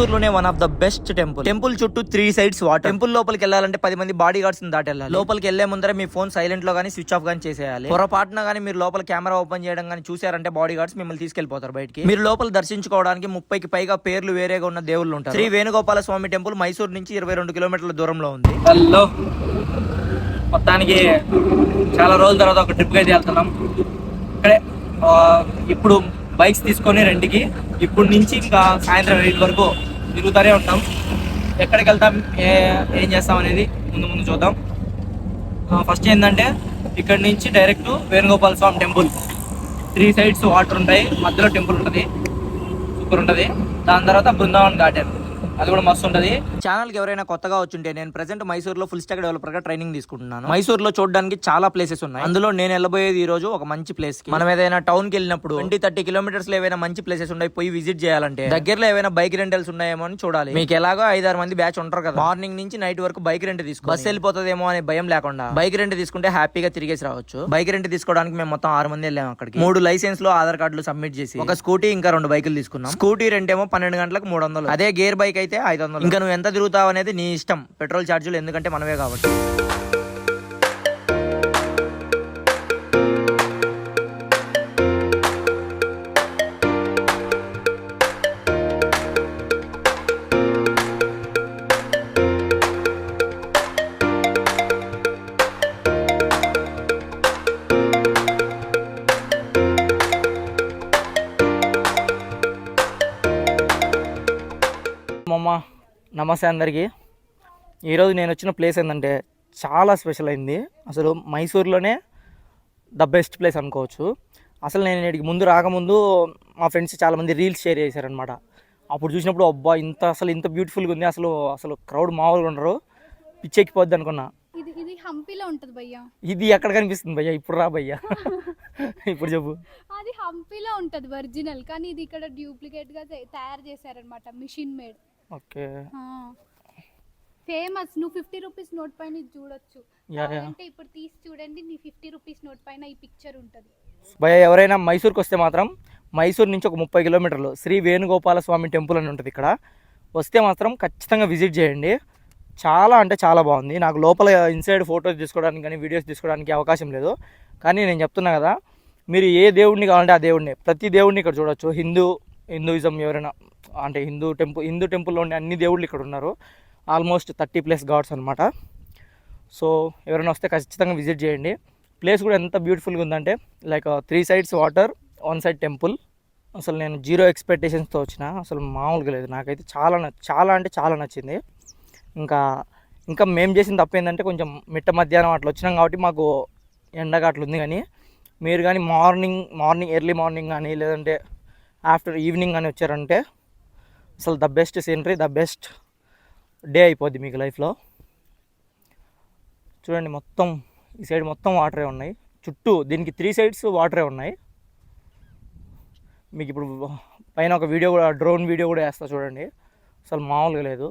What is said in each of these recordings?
మైసూర్లోనే one of the best temple temple చుట్టూ three sides water temple లోపలికి వెళ్ళాలంటే పది మంది బాడీ గార్డ్స్ దాటి వెళ్ళాలి లోపలికి వెళ్ళే ముందర మీ ఫోన్ సైలెంట్లో కానీ స్విచ్ ఆఫ్ గానీ చేసేయాలి. పొరపాటున గానీ మీరు లోపల కెమెరా ఓపెన్ చేయడం గానీ చూసారంటే బాడీ గార్డ్స్ మిమ్మల్ని తీసుకెళ్ళిపోతారు బయటికి. మీరు లోపల దర్శించుకోవడానికి ముప్పైకి పైగా పేర్లు వేరేగా ఉన్న దేవుళ్ళు ఉంటారు. శ్రీ వేణుగోపాల స్వామి టెంపుల్ మైసూర్ నుంచి ఇరవై రెండు కిలోమీటర్ల దూరంలో ఉంది. హలో. మొత్తానికి చాలా రోజుల తర్వాత ఒక ట్రిప్ అయితే వెళ్తున్నాం. ఇక్కడే ఇప్పుడు బైక్స్ తీసుకొని రెండుకి ఇప్పుడు నుంచి ఇంకా సాయంత్రం ఎయిట్ వరకు తిరుగుతూనే ఉంటాం. ఎక్కడికి వెళ్తాం ఏ ఏం చేస్తాం అనేది ముందు ముందు చూద్దాం. ఫస్ట్ ఏంటంటే ఇక్కడ నుంచి direct Venugopala Swamy temple. Three sides water ఉంటాయి మధ్యలో టెంపుల్ ఉంటుంది సూపర్ ఉంటుంది. దాని తర్వాత బృందావన్ గార్డెన్. అది కూడా మస్తు ఉంటుంది. ఛానల్కి ఎవరైనా కొత్తగా వచ్చుంటే నేను ప్రెసెంట్ మైసూర్లో ఫుల్ స్టాక్ డెవలపర్గా ట్రైనింగ్ తీసుకుంటున్నాను. మైసూర్లో చూడడానికి చాలా ప్లేసెస్ ఉన్నాయి. అందులో నేను వెళ్ళబోయేది ఈ రోజు ఒక మంచి ప్లేస్కి. మనం ఏదైనా టౌన్కి వెళ్ళినప్పుడు ట్వంటీ థర్టీ కిలోమీటర్స్లో ఏవైనా మంచి ప్లేసెస్ ఉన్నాయి పోయి విజిట్ చేయాలంటే దగ్గరలో ఏవైనా బైక్ రెంటల్స్ ఉన్నాయేమో అని చూడాలి. మీకు ఎలాగో ఐదారు మంది బ్యాచ్ ఉంటారు కదా. మార్నింగ్ నుంచి నైట్ వరకు బైక్ రెంట్ తీసుకో బస్ వెళ్ళిపోతుందేమో అనే భయం లేకుండా బైక్ రెంట్ తీసుకుంటే హ్యాపీగా తిరిగేసి రావచ్చు. బైక్ రెంట్ తీసుకోవడానికి మేము మొత్తం ఆరు మంది వెళ్ళాము అక్కడికి. మూడు లైసెన్స్లో ఆధార్ కార్డులు సబ్మిట్ చేసి ఒక స్కూటీ ఇంకా రెండు బైకులు తీసుకున్నాం. స్కూటీ రెంట్ ఏమో పన్నెండు గంటలకు మూడు వందలు. అదే గేర్ బైక్ అయితే ఐదు వందలు ఇంకా నువ్వు ఎంత తిరుగుతావు అనేది నీ ఇష్టం. పెట్రోల్ ఛార్జీలు ఎందుకంటే మనమే కాబట్టి. మమ్మ నమస్తే అందరికీ. ఈరోజు నేను వచ్చిన ప్లేస్ ఏంటంటే చాలా స్పెషల్ అయింది. అసలు మైసూర్లోనే ద బెస్ట్ ప్లేస్ అనుకోవచ్చు. అసలు నేను ఇక్కడికి ముందు రాకముందు మా ఫ్రెండ్స్ చాలామంది రీల్స్ షేర్ చేశారనమాట అప్పుడు చూసినప్పుడు అబ్బా ఇంత అసలు ఇంత బ్యూటిఫుల్గా ఉంది. అసలు అసలు క్రౌడ్ మామూలుగా ఉండరు. పిచ్చెక్కిపోద్ది అనుకున్నా. ఇది ఇది హంపీలో ఉంటుంది భయ్యా. ఇది ఎక్కడ కనిపిస్తుంది భయ్యా? ఇప్పుడు రా భయ్యా. ఇప్పుడు చెప్పు. అది హంపీలో ఉంటుంది ఒరిజినల్ కానీ ఇది ఇక్కడ డూప్లికేట్గా తయారు చేశారనమాట మిషన్ మేడ్ ఓకే. ఫేమస్. నువ్వు ఫిఫ్టీ రూపీస్ నోట్ పైన చూడొచ్చు. అంటే ఇప్పుడు తీసి చూడండి నీ ఫిఫ్టీ రూపీస్ నోట్ పైన ఈ పిక్చర్ ఉంటుంది. భయ ఎవరైనా మైసూర్కి వస్తే మాత్రం మైసూర్ నుంచి ఒక ముప్పై కిలోమీటర్లు శ్రీ వేణుగోపాల స్వామి టెంపుల్ అని ఉంటుంది ఇక్కడ. వస్తే మాత్రం ఖచ్చితంగా విజిట్ చేయండి. చాలా అంటే చాలా బాగుంది. నాకు లోపల ఇన్సైడ్ ఫొటోస్ తీసుకోవడానికి కానీ వీడియోస్ తీసుకోవడానికి అవకాశం లేదు. కానీ నేను చెప్తున్నా కదా మీరు ఏ దేవుడిని కావాలంటే ఆ దేవుడిని ప్రతి దేవుడిని ఇక్కడ చూడొచ్చు. హిందూ హిందూయిజం ఎవరైనా అంటే హిందూ టెంపుల్ హిందూ టెంపుల్లో ఉండే అన్ని దేవుళ్ళు ఇక్కడ ఉన్నారు. ఆల్మోస్ట్ థర్టీ ప్లస్ గాడ్స్ అనమాట సో ఎవరైనా వస్తే ఖచ్చితంగా విజిట్ చేయండి. ప్లేస్ కూడా ఎంత బ్యూటిఫుల్గా ఉందంటే like three sides water one side temple అసలు నేను జీరో ఎక్స్పెక్టేషన్స్తో వచ్చిన అసలు మామూలుగా లేదు. నాకైతే చాలా చాలా అంటే చాలా నచ్చింది. ఇంకా ఇంకా మేము చేసిన తప్పు ఏంటంటే కొంచెం మిట్ట మధ్యాహ్నం అట్లా వచ్చినాం కాబట్టి మాకు ఎండగా అట్లా ఉంది కానీ మీరు కానీ మార్నింగ్ మార్నింగ్ ఎర్లీ మార్నింగ్ కానీ లేదంటే ఆఫ్టర్ ఈవినింగ్ అని వచ్చారంటే అసలు the best scenery the best day అయిపోద్ది మీకు లైఫ్లో. చూడండి మొత్తం ఈ సైడ్ మొత్తం వాటరే ఉన్నాయి. చుట్టూ దీనికి త్రీ సైడ్స్ వాటరే ఉన్నాయి. మీకు ఇప్పుడు పైన ఒక వీడియో కూడా డ్రోన్ వీడియో కూడా వేస్తా చూడండి. అసలు మామూలుగా లేదు.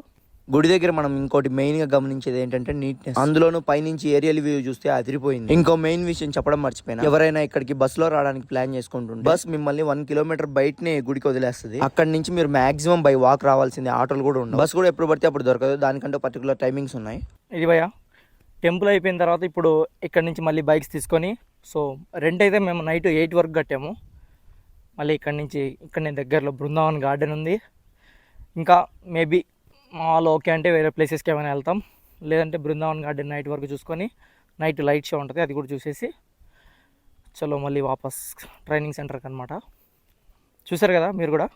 గుడి దగ్గర మనం ఇంకోటి మెయిన్గా గమనించేది ఏంటంటే నీట్నెస్ అందులోనూ పైనుంచి ఏరియల్ వ్యూ చూస్తే అదిరిపోయింది ఇంకో మెయిన్ విషయం చెప్పడం మర్చిపోయినా. ఎవరైనా ఇక్కడికి బస్లో రావడానికి ప్లాన్ చేసుకుంటుంటే బస్ మిమ్మల్ని వన్ కిలోమీటర్ బయటనే గుడికి వదిలేస్తుంది. అక్కడ నుంచి మీరు మాక్సిమం బై వాక్ రావాల్సింది ఆటోలు కూడా ఉండవు. బస్ కూడా ఎప్పుడు పడితే అప్పుడు దొరకదు. దానికంటే పర్టికులర్ టైమింగ్స్ ఉన్నాయి. ఇది భయ టెంపుల్ అయిపోయిన తర్వాత ఇప్పుడు ఇక్కడ నుంచి మళ్ళీ బైక్స్ తీసుకొని సో రెంట్ అయితే మేము నైట్ ఎయిట్ వరకు కట్టాము. మళ్ళీ ఇక్కడ నుంచి ఇక్కడ నేను దగ్గరలో బృందావన్ గార్డెన్ ఉంది. ఇంకా మేబీ మాల్ ఓకే అంటే వేరే ప్లేసెస్కి ఏమైనా వెళ్తాం. లేదంటే బృందావన్ గార్డెన్ నైట్ వరకు చూసుకొని నైట్ లైట్ షో ఉంటుంది అది కూడా చూసేసి చలో మళ్ళీ వాపస్ ట్రైనింగ్ సెంటర్కి అనమాట చూసారు కదా మీరు కూడా?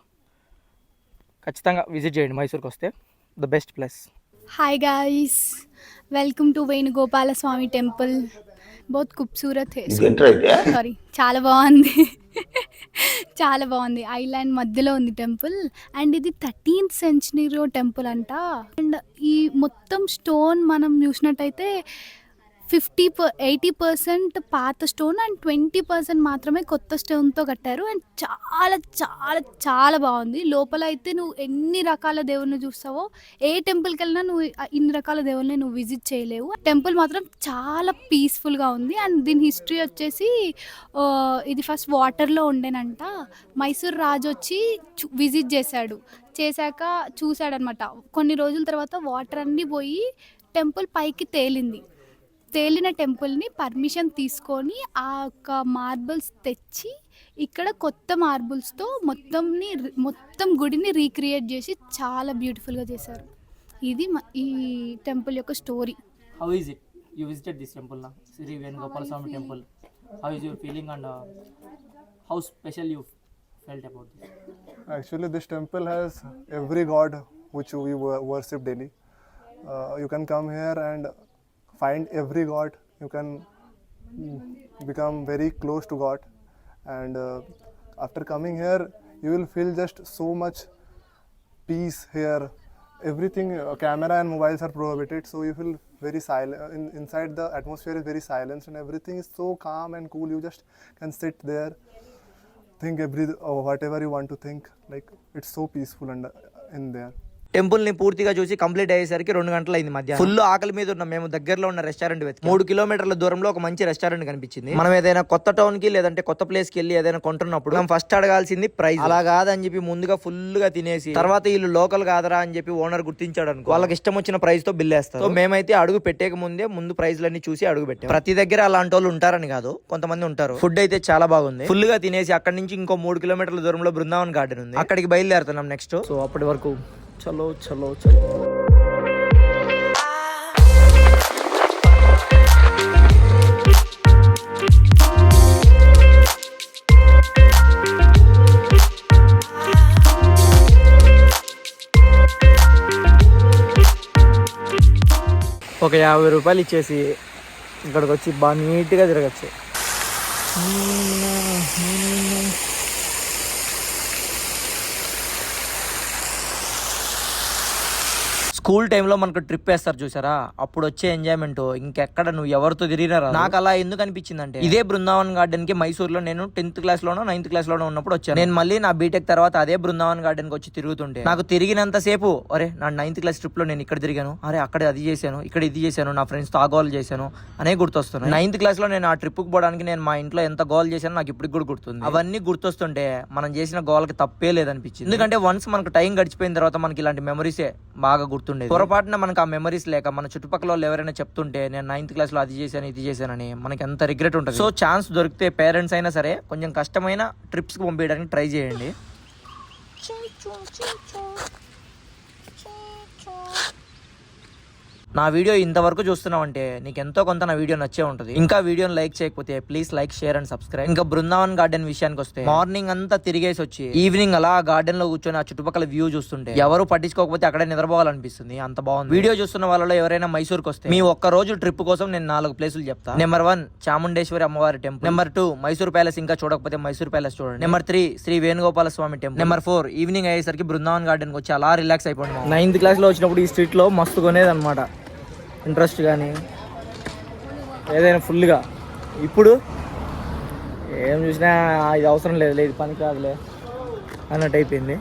ఖచ్చితంగా విజిట్ చేయండి మైసూర్కి వస్తే. The best place. Hi guys welcome to Venugopala Swamy temple. బహుత్ ఖూబ్సూరత్ సారీ చాలా బాగుంది. చాలా బాగుంది. ఐలాండ్ మధ్యలో ఉంది టెంపుల్. అండ్ ఇది థర్టీన్త్ సెంచురీలో టెంపుల్ అంట. అండ్ ఈ మొత్తం స్టోన్ మనం చూసినట్టయితే ఫిఫ్టీ పర్ ఎయిటీ పర్సెంట్ పాత స్టోన్ అండ్ ట్వంటీ పర్సెంట్ మాత్రమే కొత్త స్టోన్తో కట్టారు. అండ్ చాలా చాలా చాలా బాగుంది. లోపల అయితే నువ్వు ఎన్ని రకాల దేవుళ్ళని చూస్తావో ఏ టెంపుల్కి వెళ్ళినా నువ్వు ఇన్ని రకాల దేవుళ్ళని నువ్వు విజిట్ చేయలేవు. టెంపుల్ మాత్రం చాలా పీస్ఫుల్గా ఉంది. అండ్ దీని హిస్టరీ వచ్చేసి ఇది ఫస్ట్ వాటర్లో ఉండేనంట. మైసూర్ రాజు వచ్చి చు- విజిట్ చేశాడు. చేశాక చూశాడనమాట. కొన్ని రోజుల తర్వాత వాటర్ అన్నీ పోయి టెంపుల్ పైకి తేలింది. తేలిన టెంపుల్ని పర్మిషన్ తీసుకొని ఆ యొక్క మార్బుల్స్ తెచ్చి ఇక్కడ కొత్త మార్బుల్స్తో మొత్తంని మొత్తం గుడిని రీక్రియేట్ చేసి చాలా బ్యూటిఫుల్గా చేశారు. ఇది ఈ టెంపుల్ యొక్క story. How is it you visited this temple నా Shri Venugopala Swamy temple how is your feeling and how special you felt about this Actually, this temple has every god which we worship daily. Uh, you can come here and find every god. You can become very close to God. And uh, after coming here, you will feel just so much peace here. Everything, uh, camera and mobiles are prohibited, so you feel very silent. In, inside, the atmosphere is very silent, and everything is so calm and cool. You just can sit there think every or whatever you want to think like it's so peaceful and in there టెంపుల్ని పూర్తిగా చూసి complete అయ్యేసరికి రెండు గంటలు అయింది మధ్య full ఆకలి మీద ఉన్న. మేము దగ్గరలో ఉన్న రెస్టారెంట్ వెతికి. మూడు కిలోమీటర్ల దూరంలో ఒక మంచి రెస్టారెంట్ కనిపించింది. మనం ఏదైనా కొత్త టౌన్కి లేదంటే కొత్త ప్లేస్కి వెళ్ళి ఏదైనా కొంటున్నప్పుడు మనం ఫస్ట్ అడగాల్సింది ప్రైస్ అలా కాదని చెప్పి ముందుగా ఫుల్గా తినేసి తర్వాత వీళ్ళు లోకల్ కాదరా అని చెప్పి ఓనర్ గుర్తించాడు అనుకో. వాళ్ళకి ఇష్టం వచ్చిన ప్రైస్తో బిల్ వేస్తారు. సో మేమైతే అడుగు పెట్టేక ముందే ముందు ప్రైజ్లన్నీ చూసి అడుగు పెట్టాం. ప్రతి దగ్గర అలాంటి వాళ్ళు ఉంటారని కాదు కొంతమంది ఉంటారు. ఫుడ్ అయితే చాలా బాగుంది. ఫుల్గా తినేసి అక్కడి నుంచి ఇంకో మూడు కిలోమీటర్ల దూరంలో బృందావన్ గార్డెన్ ఉంది. అక్కడికి బయలుదేరుతున్నాం నెక్స్ట్ సో అప్పటి వరకు చలో చలో చలో. ఒక యాభై రూపాయలు ఇచ్చేసి ఇక్కడికి వచ్చి బాగా నీట్గా తిరగచ్చు. స్కూల్ టైంలో మనకు ట్రిప్ వేస్తారు చూసారా? అప్పుడు వచ్చే ఎంజాయ్మెంట్. ఇంకెక్కడ నువ్వు ఎవరితో తిరిగినా రాదు. నాకు అలా ఎందుకు అనిపించింది అంటే ఇదే బృందావన్ గార్డెన్కి మైసూర్లో నేను టెన్త్ క్లాస్ లోనో నైన్త్ క్లాస్ లోనో ఉన్నప్పుడు వచ్చాను. నేను మళ్ళీ నా బీటెక్ తర్వాత అదే బృందావన్ గార్డెన్కి వచ్చి తిరుగుతుంటే నాకు తిరిగినంత సేపు అరే నా నైన్త్ క్లాస్ ట్రిప్లో నేను ఇక్కడ తిరిగాను. అరే అక్కడ అది చేశాను ఇక్కడ ఇది చేశాను నా ఫ్రెండ్స్తో ఆ గోల్ చేశాను అనే గుర్తొస్తున్నాయి. నైన్త్ క్లాస్లో నేను ఆ ట్రిప్కు పోవడానికి నేను మా ఇంట్లో ఎంత గోల్ చేశానో నాకు ఇప్పటికి కూడా గుర్తుంది. అవన్నీ గుర్తొస్తుంటే మనం చేసిన గోల్కి తప్పే లేదనిపించింది. ఎందుకంటే వన్స్ మనకు టైం గడిచిపోయిన తర్వాత మనకి ఇలాంటి మెమరీసే బాగా గుర్తుండేది పొరపాటున మనకు ఆ మెమరీస్ లేక మన చుట్టుపక్కల వాళ్ళు ఎవరైనా చెప్తుంటే నేను నైన్త్ క్లాస్లో అది చేశాను ఇది చేశానని మనకి ఎంత రిగ్రెట్ ఉంటుంది. సో ఛాన్స్ దొరికితే పేరెంట్స్ అయినా సరే కొంచెం కష్టమైన ట్రిప్స్కి పంపించడానికి ట్రై చేయండి. నా వీడియో ఇంతవరకు చూస్తున్నావంటే నీకు ఎంతో కొంత నా వీడియో నచ్చే ఉంటుంది. ఇంకా వీడియోని లైక్ చేయకపోతే please like share and subscribe. ఇంకా బృందావన్ గార్డెన్ విషయానికి వస్తే మార్నింగ్ అంతా తిరిగేసి వచ్చి ఈవినింగ్ అలా గార్డెన్లో కూర్చొని ఆ చుట్టుపక్కల వ్యూ చూస్తుంటే ఎవరు పట్టించుకోకపోతే అక్కడే నిద్రపోవాలనిపిస్తుంది. అంత బాగుంది. వీడియో చూస్తున్న వాళ్ళలో ఎవరైనా మైసూర్కి వస్తే మీ ఒక్క రోజు ట్రిప్ కోసం నేను నాలుగు ప్లేసులు చెప్తా. నెంబర్ వన్ చాముండేశ్వరి అమ్మవారి temple. Number two Mysore palace ఇంకా చూడకపోతే మైసూర్ ప్యాలెస్ చూడండి. Number three Shri Venugopala Swamy temple. Number four evening అయ్యేసరికి బృందావన్ గార్డెన్ వచ్చి అలా రిలాక్స్ అయిపోయింది నైన్త్ నైన్త్ క్లాస్లో వచ్చినప్పుడు ఈ స్ట్రీట్లో మస్తు కొనేది అనమాట ఇంట్రెస్ట్ కానీ ఏదైనా ఫుల్గా. ఇప్పుడు ఏం చూసినా ఇది అవసరం లేదు లేదు పని కాదులే అన్నట్టు అయిపోయింది.